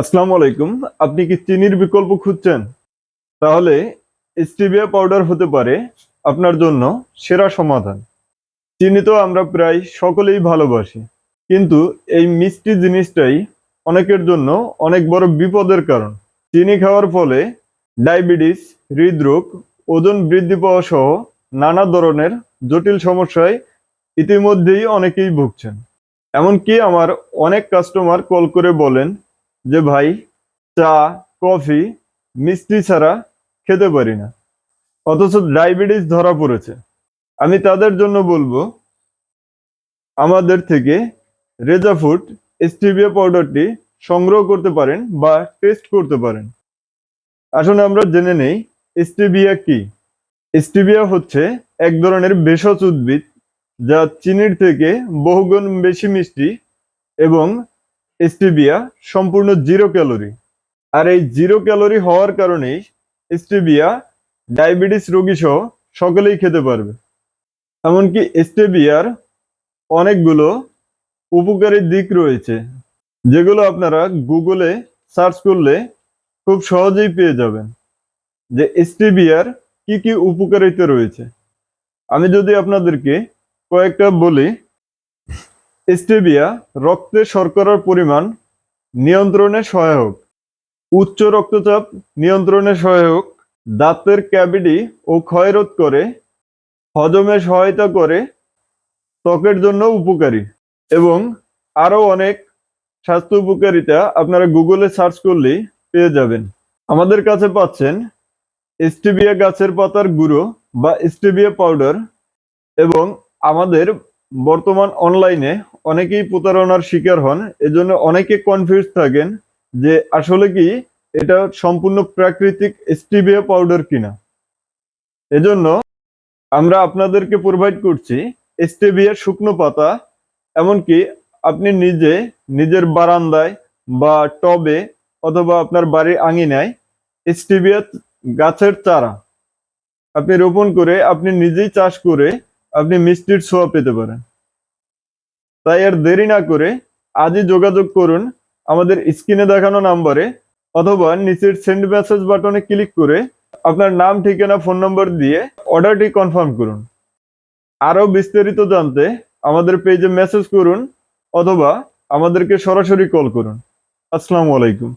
আসসালামু আলাইকুম। আপনি কি চিনির বিকল্প খুঁজছেন? তাহলে স্টিভিয়া পাউডার হতে পারে আপনার জন্য সেরা সমাধান। চিনি তো আমরা প্রায় সকলেই ভালোবাসি, কিন্তু এই মিষ্টি জিনিসটাই অনেকের জন্য অনেক বড় বিপদের কারণ। চিনি খাওয়ার ফলে ডায়াবেটিস, হৃদরোগ, ওজন বৃদ্ধি পাওয়া সহ নানা ধরনের জটিল সমস্যায় ইতিমধ্যেই অনেকেই ভুগছেন। এমনকি আমার অনেক কাস্টমার কল করে বলেন যে ভাই চা, কফি, মিষ্টি ছাড়া খেতে পারি না। অথচ ডায়াবেটিস ধরা পড়েছে। আমি তাদের জন্য বলব, আমাদের থেকে রেজা ফুড স্টিভিয়া পাউডারটি সংগ্রহ করতে পারেন বা টেস্ট করতে পারেন। আসলে আমরা জেনে নেই, স্টিভিয়া কি? স্টিভিয়া হচ্ছে এক ধরনের ভেষজ উদ্ভিদ যা চিনির থেকে বহুগুণ বেশি মিষ্টি এবং স্টিভিয়া সম্পূর্ণ জিরো ক্যালোরি আর এই জিরো ক্যালোরি হওয়ার কারণেই স্টিভিয়া ডায়াবেটিস রোগী সহ সকলেই খেতে পারবে। এমনকি স্টেভিয়ার অনেকগুলো উপকারী দিক রয়েছে, যেগুলো আপনারা গুগলে সার্চ করলে খুব সহজেই পেয়ে যাবেন। যে স্টেভিয়ার কি কি উপকারিতা রয়েছে। আমি যদি আপনাদেরকে কয়েকটা বলি স্টেভিয়া রক্তে শর্করার পরিমাণ নিয়ন্ত্রণে সহায়ক। উচ্চ রক্তচাপ নিয়ন্ত্রণে সহায়ক। দাঁতের ক্যাভিটি ও ক্ষয়রোধ করে, হজমে সহায়তা করে, ত্বকের জন্য উপকারী। এবং আরও অনেক স্বাস্থ্য উপকারিতা আপনারা গুগলে সার্চ করলেই পেয়ে যাবেন। আমাদের কাছে পাচ্ছেন স্টিভিয়া গাছের পাতার গুঁড়ো বা স্টিভিয়া পাউডার এবং আমাদের বর্তমান অনলাইনে অনেকেই প্রতারণার শিকার হন, এজন্য অনেকে কনফিউজ থাকেন যে আসলে কি এটা সম্পূর্ণ প্রাকৃতিক স্টিভিয়া পাউডার কিনা। এজন্য আমরা আপনাদেরকে প্রোভাইড করছি স্টেভিয়ার শুকনো পাতা, এমনকি আপনি নিজে নিজের বারান্দায় বা টবে অথবা আপনার বাড়ির আঙিনায় স্টেভিয়া গাছের চারা। আপনি রোপণ করে আপনি নিজেই চাষ করে আপনি মিষ্টির ছোঁয়া পেতে পারেন। তাই আর দেরি না করে আজই যোগাযোগ করুন আমাদের স্ক্রিনে দেখানো নাম্বারে অথবা নিচের সেন্ড মেসেজ বাটনে ক্লিক করে আপনার নাম, ঠিকানা, ফোন নম্বর দিয়ে অর্ডারটি কনফার্ম করুন। আরও বিস্তারিত জানতে আমাদের পেজে মেসেজ করুন অথবা আমাদেরকে সরাসরি কল করুন। আসসালামু আলাইকুম।